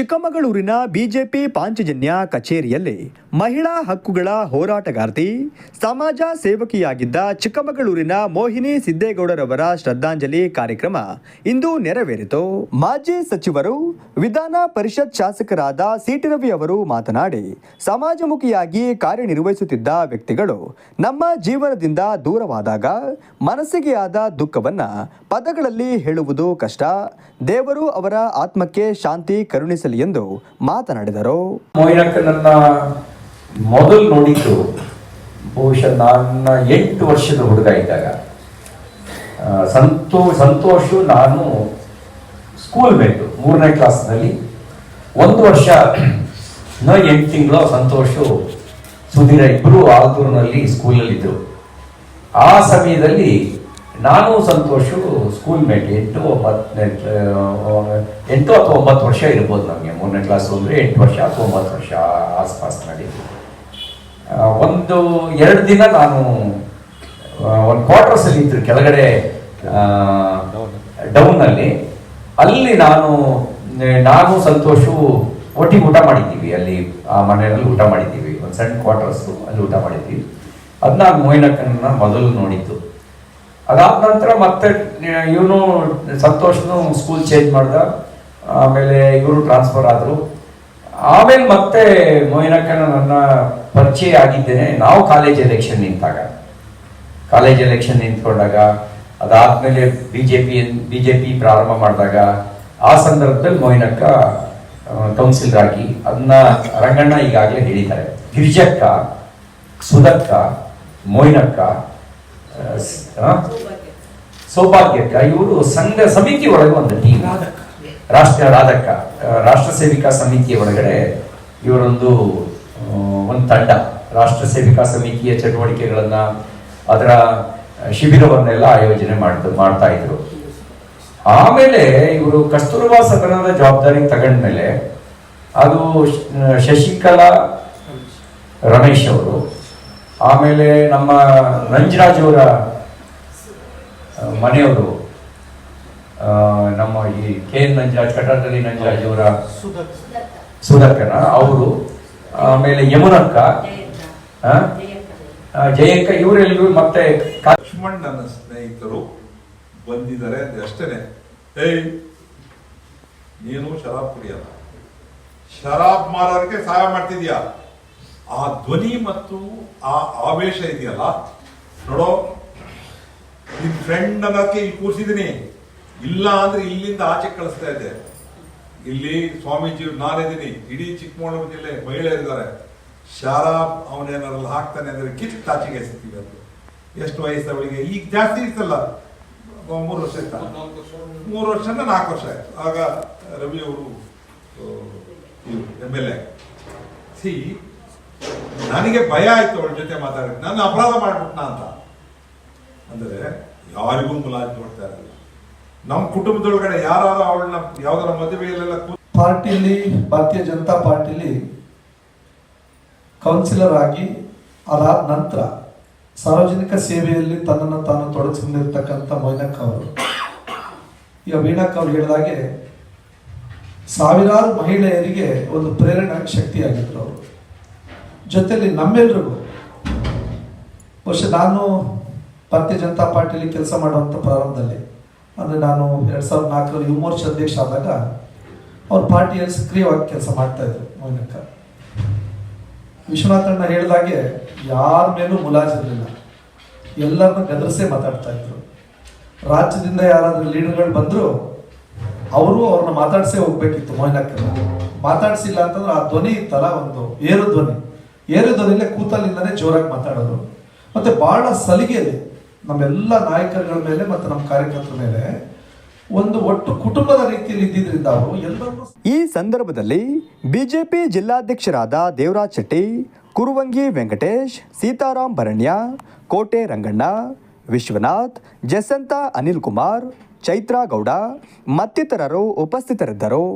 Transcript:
ಚಿಕ್ಕಮಗಳೂರಿನ ಬಿಜೆಪಿ ಪಾಂಚಜನ್ಯ ಕಚೇರಿಯಲ್ಲಿ ಮಹಿಳಾ ಹಕ್ಕುಗಳ ಹೋರಾಟಗಾರ್ತಿ, ಸಮಾಜ ಸೇವಕಿಯಾಗಿದ್ದ ಚಿಕ್ಕಮಗಳೂರಿನ ಮೋಹಿನಿ ಸಿದ್ದೇಗೌಡರವರ ಶ್ರದ್ಧಾಂಜಲಿ ಕಾರ್ಯಕ್ರಮ ಇಂದು ನೆರವೇರಿತು. ಮಾಜಿ ಸಚಿವರು, ವಿಧಾನ ಪರಿಷತ್ ಶಾಸಕರಾದ ಸಿಟಿ ರವಿ ಅವರು ಮಾತನಾಡಿ, ಸಮಾಜಮುಖಿಯಾಗಿ ಕಾರ್ಯನಿರ್ವಹಿಸುತ್ತಿದ್ದ ವ್ಯಕ್ತಿಗಳು ನಮ್ಮ ಜೀವನದಿಂದ ದೂರವಾದಾಗ ಮನಸ್ಸಿಗೆ ಆದ ದುಃಖವನ್ನು ಪದಗಳಲ್ಲಿ ಹೇಳುವುದು ಕಷ್ಟ. ದೇವರು ಅವರ ಆತ್ಮಕ್ಕೆ ಶಾಂತಿ ಕರುಣಿಸಲಿ ಎಂದು ಮಾತನಾಡಿದರು. ಮೊದಲು ನೋಡಿದ್ದು ಬಹುಶಃ ನನ್ನ ಎಂಟು ವರ್ಷದ ಹುಡುಗ ಇದ್ದಾಗ. ಸಂತೋ ಸಂತೋಷು ನಾನು ಸ್ಕೂಲ್ ಮೇಟು ಮೂರನೇ ಕ್ಲಾಸ್ನಲ್ಲಿ ಒಂದು ವರ್ಷ ನ ಎಂಟು ತಿಂಗಳು ಸಂತೋಷು ಸುಧೀರ ಇಬ್ಬರು ಆಲ್ದೂರಿನಲ್ಲಿ ಸ್ಕೂಲಲ್ಲಿದ್ದರು ಆ ಸಮಯದಲ್ಲಿ ನಾನು ಸಂತೋಷು ಸ್ಕೂಲ್ ಮೇಟ್ ಎಂಟು ಒಂಬತ್ತನೇ ಎಂಟು ಅಥವಾ ಒಂಬತ್ತು ವರ್ಷ ಇರ್ಬೋದು ನಮಗೆ ಮೂರನೇ ಕ್ಲಾಸ್ ಅಂದರೆ ಎಂಟು ವರ್ಷ ಅಥವಾ ಒಂಬತ್ತು ವರ್ಷ ಆಸ್ಪಾಸ್ ಆ, ಒಂದು ಎರಡು ದಿನ ನಾನು ಒಂದು ಕ್ವಾರ್ಟರ್ಸ್ ಅಲ್ಲಿ ಇದ್ರು ಕೆಳಗಡೆ ಡೌನ್ ಅಲ್ಲಿ ಅಲ್ಲಿ ನಾನು ನಾನು, ಸಂತೋಷು ಒಟ್ಟಿಗೆ ಊಟ ಮಾಡಿದ್ದೀವಿ. ಅಲ್ಲಿ ಆ ಮನೆಯಲ್ಲಿ ಊಟ ಮಾಡಿದ್ದೀವಿ. ಒಂದು ಸಣ್ಣ ಕ್ವಾರ್ಟರ್ಸ್ ಅಲ್ಲಿ ಊಟ ಮಾಡಿದ್ದೀವಿ ಅದನ್ನ ಮೋಯಿನಕ್ಕನ್ನ ಮೊದಲು ನೋಡಿದ್ದು. ಅದಾದ ನಂತರ ಮತ್ತೆ ಇವನು, ಸಂತೋಷನು ಸ್ಕೂಲ್ ಚೇಂಜ್ ಮಾಡ್ದ. ಆಮೇಲೆ ಇವರು ಟ್ರಾನ್ಸ್ಫರ್ ಆದರು. ಆಮೇಲೆ ಮತ್ತೆ ಮೊಯ್ನಕ್ಕನ ನನ್ನ ಪರಿಚಯ ಆಗಿದ್ದೇನೆ ನಾವು ಕಾಲೇಜ್ ಎಲೆಕ್ಷನ್ ನಿಂತಾಗ. ಕಾಲೇಜ್ ಎಲೆಕ್ಷನ್ ನಿಂತ್ಕೊಂಡಾಗ ಅದಾದ್ಮೇಲೆ ಬಿಜೆಪಿ ಬಿಜೆಪಿ ಪ್ರಾರಂಭ ಮಾಡಿದಾಗ ಆ ಸಂದರ್ಭದಲ್ಲಿ ಮೊಯಿನಕ್ಕ ಕೌನ್ಸಿಲರ್ ಆಗಿ ಅದನ್ನ ರಂಗಣ್ಣ ಈಗಾಗಲೇ ಹೇಳಿದ್ದಾರೆ. ಗಿರಿಜಕ್ಕ ಸುಧಕ್ಕ ಮೊಯ್ನಕ್ಕ? ಸೌಭಾಗ್ಯಕ್ಕ ಇವರು ಸಂಘ ಸಮಿತಿ ಒಳಗೆ ಒಂದು ಟೀಮ್ ರಾಷ್ಟ್ರ ರಾಧಕ ರಾಷ್ಟ್ರ ಸೇವಿಕಾ ಸಮಿತಿಯ ಒಳಗಡೆ ಇವರೊಂದು ಒಂದು ತಂಡ, ರಾಷ್ಟ್ರ ಸೇವಿಕಾ ಸಮಿತಿಯ ಚಟುವಟಿಕೆಗಳನ್ನ, ಅದರ ಶಿಬಿರವನ್ನೆಲ್ಲ ಆಯೋಜನೆ ಮಾಡ್ತಾ ಮಾಡ್ತಾ ಇದ್ರು. ಆಮೇಲೆ ಇವರು ಕಸ್ತೂರ್ಬಾ ಸದನದ ಜವಾಬ್ದಾರಿ ತಗೊಂಡ್ಮೇಲೆ ಅದು ಶಶಿಕಲಾ ರಮೇಶ್ ಅವರು, ಆಮೇಲೆ ನಮ್ಮ ನಂಜರಾಜ್ ಅವರ ಮನೆಯವರು ನಮ್ಮ ಈ ಕೆ ಎನ್ ನಂಜಾಜ್ ಕಟಕದಲ್ಲಿ ನಂಜಾಜ್ ಅವರ ಸುಧಕ್ಕನ ಅವರು ಆಮೇಲೆ ಯಮುನಕ್ಕ ಜಯಕ್ಕ ಇವರೆಲ್ಲರೂ ಮತ್ತೆ ಲಕ್ಷ್ಮಣ್ ನನ್ನ ಸ್ನೇಹಿತರು ಬಂದಿದ್ದಾರೆ ಅಷ್ಟೇನೆ. ಏಯ್ ನೀನು ಶರಾಬ್ ಕುಡಿಯಲ್ಲ. ಶರಾಬ್ ಮಾರೋದಕ್ಕೆ ಸಹಾಯ ಮಾಡ್ತಿದ್ಯಾ? ಆ ಧ್ವನಿ ಮತ್ತು ಆ ಆವೇಶ ಇದೆಯಲ್ಲ? ನೋಡೋ ನಿನ್ ಫ್ರೆಂಡ್ ಅನ್ನೋಕೆ ಇಲ್ಲಿ ಕೂರಿಸಿದೀನಿ ಇಲ್ಲ ಅಂದ್ರೆ ಇಲ್ಲಿಂದ ಆಚೆ ಕಳಿಸ್ತಾ ಇದ್ದೆ. ಇಲ್ಲಿ ಸ್ವಾಮೀಜಿ ನಾನಿದ್ದೀನಿ ಇಡೀ ಚಿಕ್ಕಮಗಳೂರು ಜಿಲ್ಲೆ ಮಹಿಳೆಯರಿದ್ದಾರೆ. ಶಾರಾ ಅವನೇನಾರಲ್ಲಿ ಹಾಕ್ತಾನೆ ಅಂದ್ರೆ ಕಿತ್ ಆಚೆಗೆ ಎಸಿತೀವಿ ಅದು ಎಷ್ಟು ವಯಸ್ಸು ಅವಳಿಗೆ? ಈಗ ಜಾಸ್ತಿ ಇರ್ತಲ್ಲ ಮೂರು ವರ್ಷ ಇತ್ತ ಮೂರು ವರ್ಷನ ನಾಲ್ಕು ವರ್ಷ ಆಯ್ತು. ಆಗ ರವಿ ಅವರು ಎಂ ಎಲ್ ಎ ಸಿ ನನಗೆ ಭಯ ಆಯ್ತು ಅವಳ ಜೊತೆ ಮಾತಾಡಿದ್ರೆ ನಾನು ಅಪರಾಧ ಮಾಡ್ಬಿಟ್ನಾ ಅಂತ. ಅಂದ್ರೆ ಯಾರಿಗೂ ಮುಲಾಜ್ ನೋಡ್ತಾ ಇರಲಿಲ್ಲ. ನಮ್ಮ ಕುಟುಂಬದೊಳಗಡೆ ಯಾರು ಅವಳನ್ನ ಯಾವ್ದಾರ ಮದುವೆಯಲ್ಲೆಲ್ಲ ಪಾರ್ಟಿಲಿ ಭಾರತೀಯ ಜನತಾ ಪಾರ್ಟಿಲಿ ಕೌನ್ಸಿಲರ್ ಆಗಿ ಅದಾದ ನಂತರ ಸಾರ್ವಜನಿಕ ಸೇವೆಯಲ್ಲಿ ತನ್ನನ್ನು ತಾನು ತೊಡಗಿಸಿಕೊಂಡಿರ್ತಕ್ಕಂಥ ಮೈನಕ್ ಅವರು. ಈಗ ವೀಣಕ್ ಅವ್ರು ಹೇಳಿದಾಗೆ ಸಾವಿರಾರು ಮಹಿಳೆಯರಿಗೆ ಒಂದು ಪ್ರೇರಣಾ ಶಕ್ತಿಯಾಗಿದ್ರು ಅವರು. ಜೊತೆಯಲ್ಲಿ ನಮ್ಮೆಲ್ರಿಗೂ ಬಹುಶಃ ನಾನು ಭಾರತೀಯ ಜನತಾ ಪಾರ್ಟಿಲಿ ಕೆಲಸ ಮಾಡುವಂಥ ಪ್ರಾರಂಭದಲ್ಲಿ ಅಂದರೆ ನಾನು ಎರಡು ಸಾವಿರದ ನಾಲ್ಕರಲ್ಲಿ ಯುವ ಮೋರ್ಚಾ ಅಧ್ಯಕ್ಷ ಆದಾಗ ಅವ್ರ ಪಾರ್ಟಿಯಲ್ಲಿ ಸಕ್ರಿಯವಾಗಿ ಕೆಲಸ ಮಾಡ್ತಾ ಇದ್ರು ಮೊಯ್ನಕ್ಕ ವಿಶ್ವನಾಥಣ್ಣ ಹೇಳಿದಾಗೆ ಯಾರ ಮೇಲೂ ಮುಲಾಜಿರಲಿಲ್ಲ ಎಲ್ಲರನ್ನ ಗದರಿಸೇ ಮಾತಾಡ್ತಾ ಇದ್ರು. ರಾಜ್ಯದಿಂದ ಯಾರಾದ್ರೂ ಲೀಡರ್ಗಳು ಬಂದ್ರು ಅವರು ಅವ್ರನ್ನ ಮಾತಾಡ್ಸೆ ಹೋಗ್ಬೇಕಿತ್ತು ಮೊಯ್ನಕ್ಕ ಮಾತಾಡ್ಸಿಲ್ಲ ಅಂತಂದ್ರೆ ಆ ಧ್ವನಿ ಇತ್ತಲ್ಲ ಒಂದು ಏರು ಧ್ವನಿ ಏರು ಧ್ವನಿಲೇ ಕೂತಲ್ಲಿಂದನೇ ಜೋರಾಗಿ ಮಾತಾಡೋದು ಮತ್ತೆ ಬಹಳ ಸಲಿಗೆಯಲ್ಲಿ ನಮ್ಮೆಲ್ಲ ನಾಯಕರುಗಳ ಮೇಲೆ ಮತ್ತು ನಮ್ಮ ಕಾರ್ಯಕರ್ತರ ಮೇಲೆ ಒಂದು ಒಟ್ಟು ಕುಟುಂಬದ ರೀತಿಯಲ್ಲಿ ಇದ್ದಿದ್ದರಿಂದ ಅವರು ಎಲ್ಲರೂ ಈ ಸಂದರ್ಭದಲ್ಲಿ ಬಿಜೆಪಿ ಜಿಲ್ಲಾಧ್ಯಕ್ಷರಾದ ದೇವರಾಜ್ ಶೆಟ್ಟಿ, ಕುರುವಂಗಿ ವೆಂಕಟೇಶ್ ಸೀತಾರಾಮ್ ಭರಣ್ಯ, ಕೋಟೆ ರಂಗಣ್ಣ, ವಿಶ್ವನಾಥ್ ಜಸಂತ ಅನಿಲ್ ಕುಮಾರ್ ಚೈತ್ರಾ ಗೌಡ ಮತ್ತಿತರರು ಉಪಸ್ಥಿತರಿದ್ದರು.